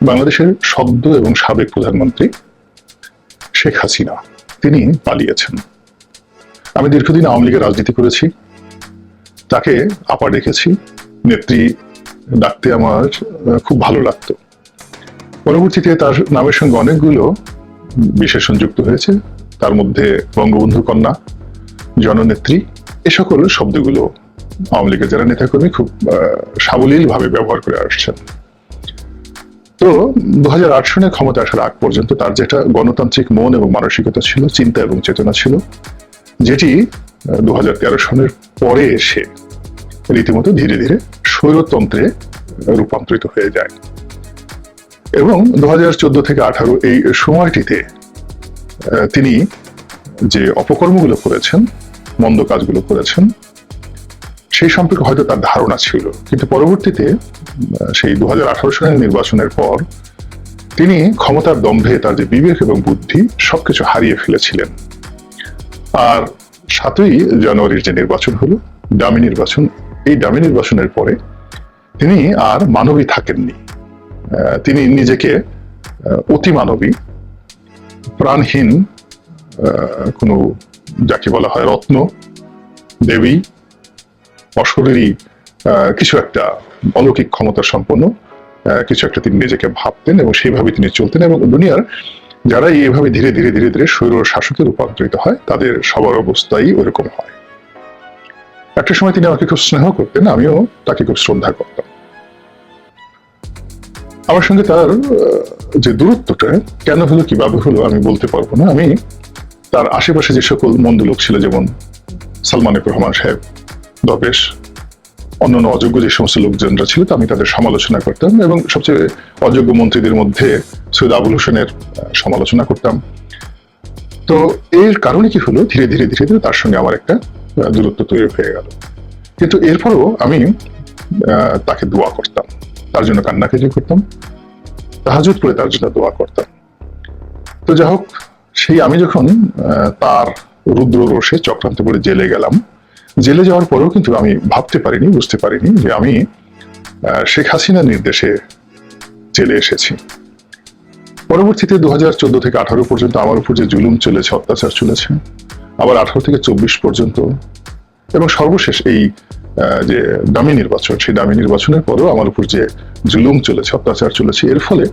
বাংলাদেশের সদ্য এবং সাবেক প্রধানমন্ত্রী শেখ হাসিনা, তিনি পালিয়েছেন। আমি দীর্ঘদিন আওয়ামী লীগের রাজনীতি করেছি। তাকে আপা ডেকেছি নেত্রী ডাকতে আমার খুব ভালো লাগতো। পরবর্তীতে তার নামের সঙ্গে অনেকগুলো বিশেষণ যুক্ত হয়েছে। তার মধ্যে বঙ্গবন্ধু কন্যা, জননেত্রী, এ সকল শব্দগুলো আওয়ামী লীগের যারা নেতাকর্মী খুব সাবলীল ভাবে ব্যবহার করে আসছেন। তো দু সনে ক্ষমতা আসার আগ পর্যন্ত তার যেটা গণতান্ত্রিক মন এবং মানসিকতা ছিল, চিন্তা এবং চেতনা ছিল, যেটি দু সনের পরে এসে রীতিমতো ধীরে ধীরে স্বৈরতন্ত্রে রূপান্তরিত হয়ে যায়। এবং দু হাজার চোদ্দ থেকে আঠারো এই সময়টিতে তিনি যে অপকর্মগুলো করেছেন, মন্দ কাজগুলো করেছেন সেই সম্পর্কে হয়তো তার ধারণা ছিল। কিন্তু পরবর্তীতে সেই দু হাজার আঠারো সালের নির্বাচনের পর তিনি ক্ষমতার দম্ভে তার যে বিবেক এবং বুদ্ধি সবকিছু হারিয়ে ফেলেছিলেন। আর সাতই জানুয়ারির যে নির্বাচন হলো ডামি নির্বাচন এই ডামি নির্বাচনের পরে তিনি আর মানবী থাকেননি। তিনি নিজেকে আহ, অতিমানবী প্রাণহীন কোনো যাকে বলা হয় রত্ন দেবী অশরীরী কিছু একটা অলৌকিক ক্ষমতা সম্পন্ন কিছু একটা তিনি নিজেকে ভাবতেন এবং সেইভাবে তিনি চলতেন এবং দুনিয়ার যারা এইভাবে ধীরে ধীরে ধীরে ধীরে স্বৈর শাসকে রূপান্তরিত হয়, তাদের সবার অবস্থাই ওরকম হয়। একটা সময় তিনি আমাকে খুব স্নেহ করতেন, আমিও তাকে খুব শ্রদ্ধা করতাম। আমার সঙ্গে তার যে দূরত্বটা, কেন হলো, কীভাবে হলো, আমি বলতে পারব না। আমি তার আশেপাশে যে সকল মন্দ লোক ছিল, যেমন সালমান রহমান সাহেব দবেশ অন্যান্য অযোগ্য যে সমস্ত লোকজনরা ছিল আমি তাদের সমালোচনা করতাম এবং সবচেয়ে অযোগ্য মন্ত্রীদের মধ্যে সৈয়দ আবুল হোসেনের সমালোচনা করতাম। তো এর কারণে কি হলো? ধীরে ধীরে ধীরে ধীরে তার সঙ্গে আমার একটা দূরত্ব তৈরি হয়ে গেল। কিন্তু এরপরও আমি তাকে দোয়া করতাম। তার জন্য কান্নাকাজি করতাম। তাহাজুদ করে তার জন্য দোয়া করতাম। তো যাই হোক সেই আমি যখন তার রুদ্র রোষে চক্রান্ত করে জেলে গেলাম জেলে যাওয়ার পরেও কিন্তু আমি ভাবতে পারিনি, বুঝতে পারিনি যে আমি শেখ হাসিনার নির্দেশে জেলে এসেছি। পরবর্তীতে দু হাজার চোদ্দ থেকে আঠারো পর্যন্ত আমার উপর যে জুলুম চলেছে, অত্যাচার চলেছে, আবার আঠারো থেকে চব্বিশ পর্যন্ত, এবং সর্বশেষ এই যে দামি নির্বাচন, সেই দামি নির্বাচনের পরেও আমার উপর যে জুলুম চলেছে, অত্যাচার চলেছে, এর ফলে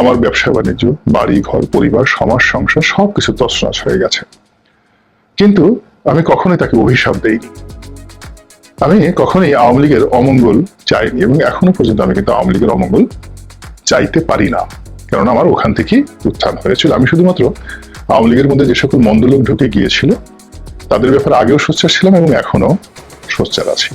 আমার ব্যবসা, বাণিজ্য বাড়ি ঘর পরিবার, সমাজ, সংসার সবকিছু তছনছ হয়ে গেছে। কিন্তু আমি কখনোই তাকে অভিশাপ দেইনি। আমি কখনোই আওয়ামী লীগের অমঙ্গল চাইনি এবং এখনও পর্যন্ত আমি কিন্তু আওয়ামী লীগের অমঙ্গল চাইতে পারি না। কারণ আমার ওখান থেকেই উত্থান হয়েছিল। আমি শুধুমাত্র আওয়ামী লীগের মধ্যে যে সকল মন্দ লোক ঢুকে গিয়েছিল, তাদের ব্যাপারে আগেও সোচ্চার ছিলাম এবং এখনও সোচ্চার আছি।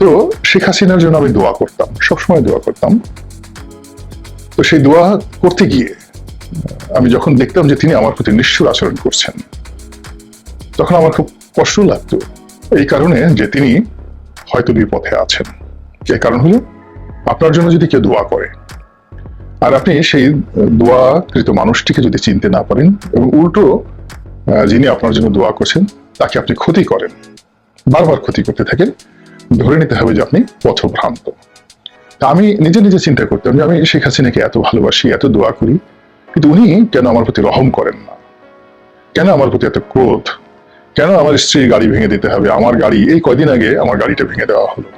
তো শেখ হাসিনার জন্য আমি দোয়া করতাম, সবসময় দোয়া করতাম। তো সেই দোয়া করতে গিয়ে আমি যখন দেখতাম যে তিনি আমার প্রতি নিষ্ঠুর আচরণ করছেন তখন আমার খুব কষ্ট লাগতো। এই কারণে যে তিনি হয়তো বিপথে আছেন। এর কারণ হলো, আপনার জন্য যদি কেউ দোয়া করে, আর আপনি সেই দোয়াকৃত মানুষটিকে যদি চিনতে না পারেন এবং উল্টো যিনি আপনার জন্য দোয়া করছেন, তাকে আপনি ক্ষতি করেন, বারবার ক্ষতি করতে থাকেন, ধরে নিতে হবে যে আপনি পথভ্রান্ত। তা আমি নিজে নিজে চিন্তা করতাম যে আমি শেখ হাসিনাকে এত ভালোবাসি, এত দোয়া করি, কিন্তু উনি কেন আমার প্রতি রহম করেন না? কেন আমার প্রতি এত ক্রোধ কেন আমার স্ত্রীর গাড়ি ভেঙে দিতে হবে? আমার গাড়ি, এই কয়দিন আগে আমার গাড়িটা ভেঙে দেওয়া হলো।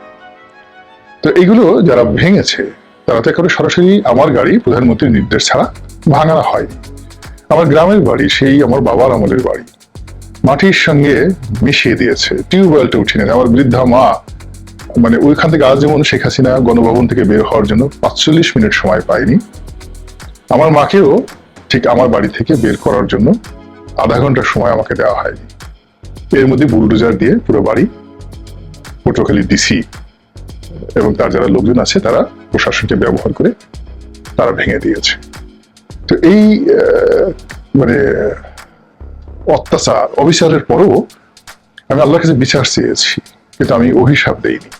তো এগুলো যারা ভেঙেছে, তারা তো একেবারে সরাসরি আমার গাড়ি, প্রধানমন্ত্রীর নির্দেশ ছাড়া ভাঙানো হয়। আমার গ্রামের বাড়ি, সেই আমার বাবার আমলের বাড়ি। মাটির সঙ্গে মিশিয়ে দিয়েছে, টিউবওয়েলটা উঠিয়ে নেয় আমার বৃদ্ধা মা মানে ওইখান থেকে আজ যেমন শেখ হাসিনা গণভবন থেকে বের হওয়ার জন্য পাঁচচল্লিশ মিনিট সময় পায়নি, আমার মাকেও ঠিক আমার বাড়ি থেকে বের করার জন্য আধা ঘণ্টার সময় আমাকে দেওয়া হয়নি। এর মধ্যে বুলডোজার দিয়ে পুরো বাড়ি পটুয়াখালী ডিসি এবং তার যারা লোকজন আছে, তারা প্রশাসনকে ব্যবহার করে তারা ভেঙে দিয়েছে। তো এই মানে অত্যাচার, অবিচারের পরও আমি আল্লাহর কাছে বিচার চেয়েছি, কিন্তু আমি অভিশাপ দেইনি।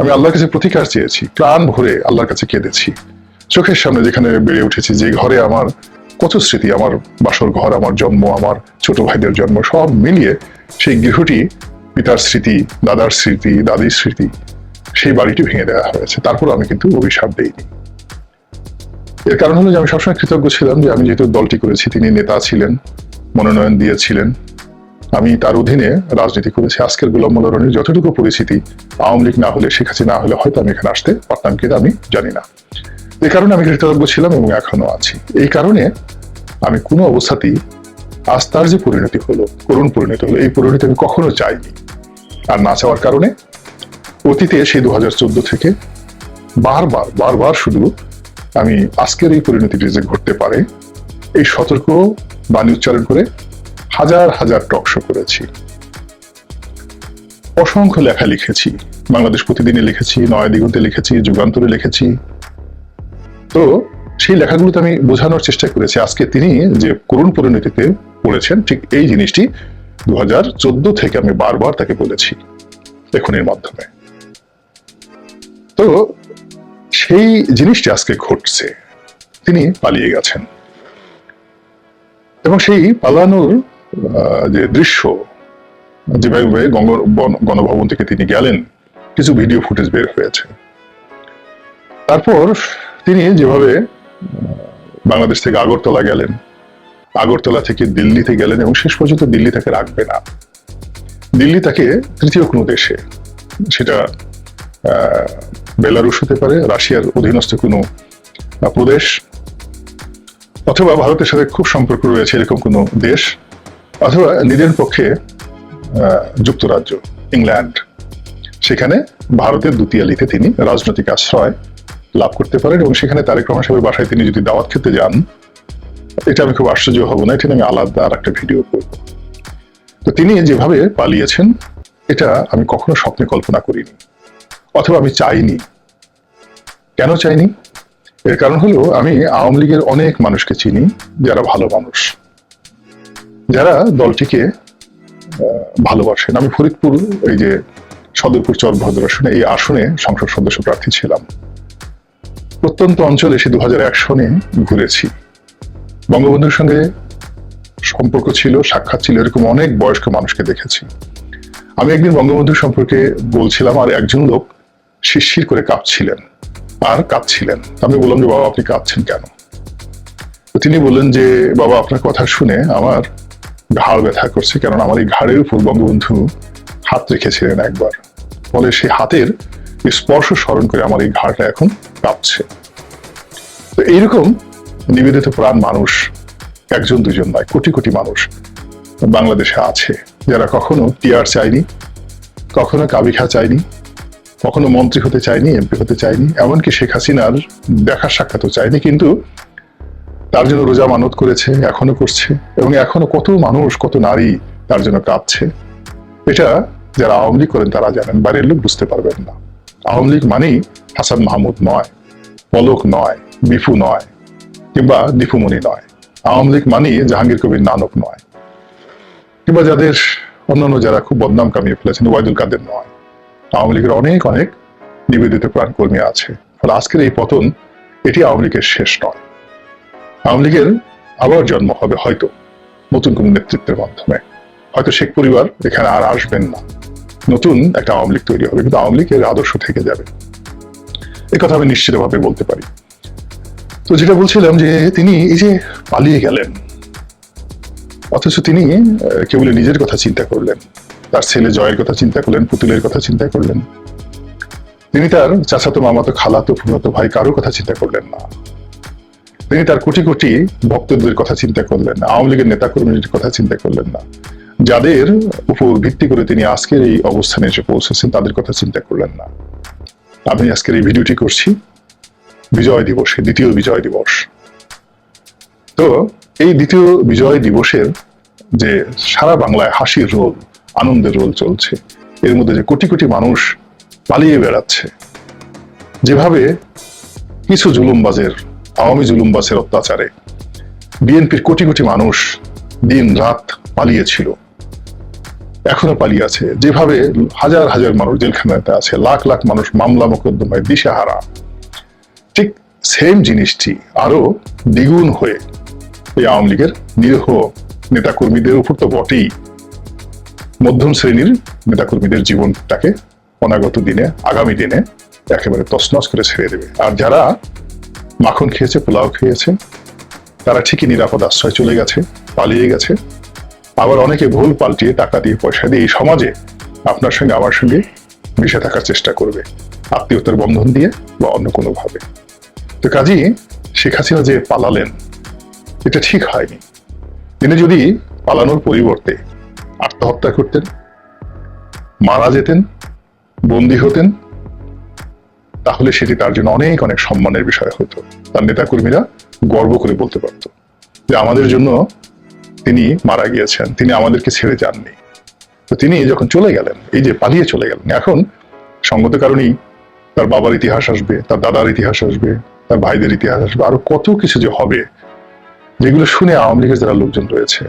আমি আল্লাহর কাছে প্রতিকার চেয়েছি, প্রাণ ভরে আল্লাহর কাছে কেঁদেছি। চোখের সামনে যেখানে বেড়ে উঠেছি যে ঘরে আমার কত স্মৃতি আমার বাসর ঘর, আমার জন্ম, আমার ছোট ভাইদের জন্ম, সব মিলিয়ে সেই গৃহটি পিতার স্মৃতি, দাদার স্মৃতি, দাদির স্মৃতি, সেই বাড়িটি ভেঙে দেওয়া হয়েছে। তারপর আমি কিন্তু অভিশাপ দেইনি। এর কারণ হলো যে আমি সবসময় কৃতজ্ঞ ছিলাম যে আমি যেহেতু দলটি করেছি, তিনি নেতা ছিলেন, মনোনয়ন দিয়েছিলেন। আমি তার অধীনে রাজনীতি করেছি। আজকের গোলাম মোল্লা রনির যতটুকু পরিস্থিতি আওয়ামী লীগ না হলে, শেখ হাসিনা না হলে হয়তো আমি এখানে আসতে পারতাম কিনা আমি জানি না। এই কারণে আমি কৃতজ্ঞ ছিলাম এবং এখনও আছি। এই কারণে আমি কোনো অবস্থাতেই আজ তার যে পরিণতি হলো, করুণ পরিণতি হলো, এই পরিণতি আমি কখনো চাইনি। আর না চাওয়ার কারণে অতীতে সেই দু হাজার চোদ্দ থেকে বারবার বারবার শুধু আমি আজকের এই পরিণতিটি যে ঘটতে পারে, এই সতর্ক বাণী উচ্চারণ করে হাজার হাজার টকশো করেছি। অসংখ্য লেখা লিখেছি। বাংলাদেশ প্রতিদিনে লিখেছি নয় দিগন্তে লিখেছি, যুগান্তরে লিখেছি। তো সেই লেখাগুলোতে আমি বোঝানোর চেষ্টা করেছি। আজকে তিনি যে করুণ পরিণতিতে পড়েছেন, ঠিক এই জিনিসটি দু থেকে আমি বারবার তাকে বলেছি লেখনের মাধ্যমে। তো সেই জিনিসটি আজকে ঘটছে। তিনি পালিয়ে গেছেন। এবং সেই পালানোর যে দৃশ্য, যেভাবে গণভবন থেকে তিনি গেলেন, কিছু ভিডিও ফুটেজ বের হয়েছে। তারপর তিনি যেভাবে বাংলাদেশ থেকে আগরতলা গেলেন, আগরতলা থেকে দিল্লিতে গেলেন এবং শেষ পর্যন্ত দিল্লি তাকে রাখবে না। দিল্লি তাকে তৃতীয় কোনো দেশে, সেটা বেলারুশ হতে পারে, রাশিয়ার অধীনস্থ কোনো প্রদেশ, অথবা ভারতের সাথে খুব সম্পর্ক রয়েছে এরকম কোনো দেশ, অথবা নিজের পক্ষে যুক্তরাজ্য, ইংল্যান্ড। সেখানে ভারতের দুতিয়ালিতে তিনি রাজনৈতিক আশ্রয় লাভ করতে পারেন এবং সেখানে তারেক রহমান সাহেবের বাসায় তিনি যদি দাওয়াত খেতে যান, এটা আমি খুব আশ্চর্য হব না, এটা আমি আলাদা আর একটা ভিডিও করব। তো তিনি যেভাবে পালিয়েছেন, এটা আমি কখনো স্বপ্নে কল্পনা করিনি, অথবা আমি চাইনি। কেন চাইনি? এর কারণ হলো, আমি আওয়ামী লীগের অনেক মানুষকে চিনি, যারা ভালো মানুষ, যারা দলটিকে ভালোবাসেন। আমি ফরিদপুর, এই যে সদরপুর চর ভদ্র আসনে, এই আসনে সংসদ সদস্য প্রার্থী ছিলাম। প্রত্যন্ত অঞ্চলে সে দু সনে ঘুরেছি। বঙ্গবন্ধুর সঙ্গে সম্পর্ক ছিল, সাক্ষাৎ ছিল, এরকম অনেক বয়স্ক মানুষকে দেখেছি। আমি একদিন বঙ্গবন্ধু সম্পর্কে বলছিলাম, আর একজন লোক শিরশির করে কাঁপছিলেন, আর কাঁদছিলেন। আমি বললাম যে, বাবা, আপনি কাঁদছেন কেন? তিনি বললেন যে, বাবা, আপনার কথা শুনে আমার ঘাড় ব্যথা করছে কারণ আমার এই ঘাড়ের উপর বঙ্গবন্ধু হাত রেখেছিলেন একবার। ফলে সেই হাতের স্পর্শ স্মরণ করে আমার এই ঘাড়টা এখন কাঁপছে। তো এইরকম নিবেদিত প্রাণ মানুষ, একজন, দুজন নয়, কোটি কোটি মানুষ বাংলাদেশে আছে, যারা কখনো টিআর চায়নি, কখনো কাবিখা চায়নি, কখনো মন্ত্রী হতে চায়নি, এমপি হতে চায়নি, এমনকি শেখ হাসিনার দেখা সাক্ষাৎও চায়নি, কিন্তু তার জন্য রোজা মানত করেছে, এখনও করছে, এবং এখনও কত মানুষ, কত নারী তার জন্য কাঁপছে এটা যারা আওয়ামী লীগ করেন তারা জানেন বাইরের লোক বুঝতে পারবেন না। আওয়ামী লীগ মানেই হাসান মাহমুদ নয়, পলক নয়, বিফু নয়, কিংবা দীপুমণি নয়। আওয়ামী লীগ মানেই জাহাঙ্গীর কবির নানক নয়, কিংবা যাদের অন্যান্য যারা খুব বদনাম কামিয়ে ফেলেছেন ওয়াইদুল কাদের নয়। আওয়ামী লীগের অনেক অনেক নিবেদিত প্রাণ কর্মী আছে। ফলে আজকের এই পতন এটি আওয়ামী লীগের শেষ নয়। আওয়ামী লীগের আবার জন্ম হবে হয়তো নতুন কোন নেতৃত্বের মাধ্যমে। হয়তো শেখ পরিবার এখানে আর আসবেন না। নতুন একটা আওয়ামী লীগ তৈরি হবে, কিন্তু আওয়ামী লীগের আদর্শ থেকে যাবে। কথা আমি নিশ্চিতভাবে বলতে পারি। তো যেটা বলছিলাম যে তিনি এই যে পালিয়ে গেলেন, অথচ তিনি কেবল নিজের কথা চিন্তা করলেন, তার ছেলে জয়ের কথা চিন্তা করলেন, পুতুলের কথা চিন্তা করলেন। তিনি তার চাচাতো, মামাতো, খালাতো ফুমাতো ভাই কারও কথা চিন্তা করলেন না। তিনি তার কোটি কোটি ভক্তদের কথা চিন্তা করলেন আওয়ামী লীগের নেতা কর্মীদের কথা চিন্তা করলেন না। যাদের উপর ভিত্তি করে তিনি আজকের এই অবস্থানে এসে পৌঁছেছেন, তাদের কথা চিন্তা করলেন না। আমি আজকের এই ভিডিওটি করছি। বিজয় দিবসে দ্বিতীয় বিজয় দিবস। তো এই দ্বিতীয় বিজয় দিবসের যে সারা বাংলায় হাসির রোল, আনন্দের রোল চলছে, এর মধ্যে যে কোটি কোটি মানুষ পালিয়ে বেড়াচ্ছে, যেভাবে কিছু জুলুমবাজের, আওয়ামী জুলুমবাজের অত্যাচারে বিএনপির কোটি কোটি মানুষ দিন রাত পালিয়েছিল এখনও পালিয়ে আছে। যেভাবে হাজার হাজার মানুষ জেলখানাতে আছে, লাখ লাখ মানুষ মামলা মোকদ্দমায় দিশাহারা। ঠিক সেম জিনিসটি আরও দ্বিগুণ হয়ে এই আওয়ামী লীগের নিরীহ নেতাকর্মীদের উপর তো বটেই। মধ্যম শ্রেণির নেতাকর্মীদের জীবনটাকে অনাগত দিনে, আগামী দিনে একেবারে তছনছ করে ছেড়ে দেবে। আর যারা মাখন খেয়েছে, পোলাও খেয়েছে, তারা ঠিকই নিরাপদ আশ্রয় চলে গেছে, পালিয়ে গেছে। আবার অনেকে ভুল পাল্টিয়ে টাকা দিয়ে পয়সা দিয়ে এই সমাজে আপনার সঙ্গে আমার সঙ্গে মিশে থাকার চেষ্টা করবে, আত্মীয়তার বন্ধন দিয়ে বা অন্য কোনো ভাবে তো কাজী, শেখ হাসিনা যে পালালেন, এটা ঠিক হয়নি। তিনি যদি পালানোর পরিবর্তে আত্মহত্যা করতেন, মারা যেতেন, বন্দী হতেন, তাহলে সেটি তার জন্য অনেক অনেক সম্মানের বিষয় হতো। তার নেতাকর্মীরা গর্ব করে বলতে পারত যে আমাদের জন্য তিনি মারা গিয়েছেন, তিনি আমাদেরকে ছেড়ে যাননি। তো তিনি যখন চলে গেলেন, এই যে পালিয়ে চলে গেলেন, এখন সঙ্গত কারণেই তার বাবার ইতিহাস আসবে, তার দাদার ইতিহাস আসবে, তার ভাইদের ইতিহাস আসবে, আরও কত কিছু যে হবে, যেগুলো শুনে আওয়ামী লীগের যারা লোকজন রয়েছে,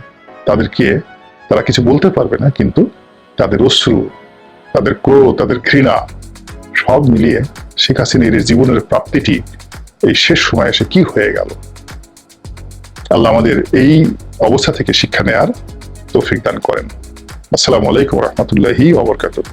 তাদেরকে তারা কিছু বলতে পারবে না, কিন্তু তাদের অশ্রু, তাদের ক্রোধ, তাদের ঘৃণা সব মিলিয়ে শেখ হাসিনের জীবনের প্রাপ্তিটি এই শেষ সময় এসে কি হয়ে গেল? আল্লাহ আমাদের এই অবস্থা থেকে শিক্ষা নেয়ার তৌফিক দান করেন। আসসালামু আলাইকুম রহমতুল্লাহি ওবরকাতুহ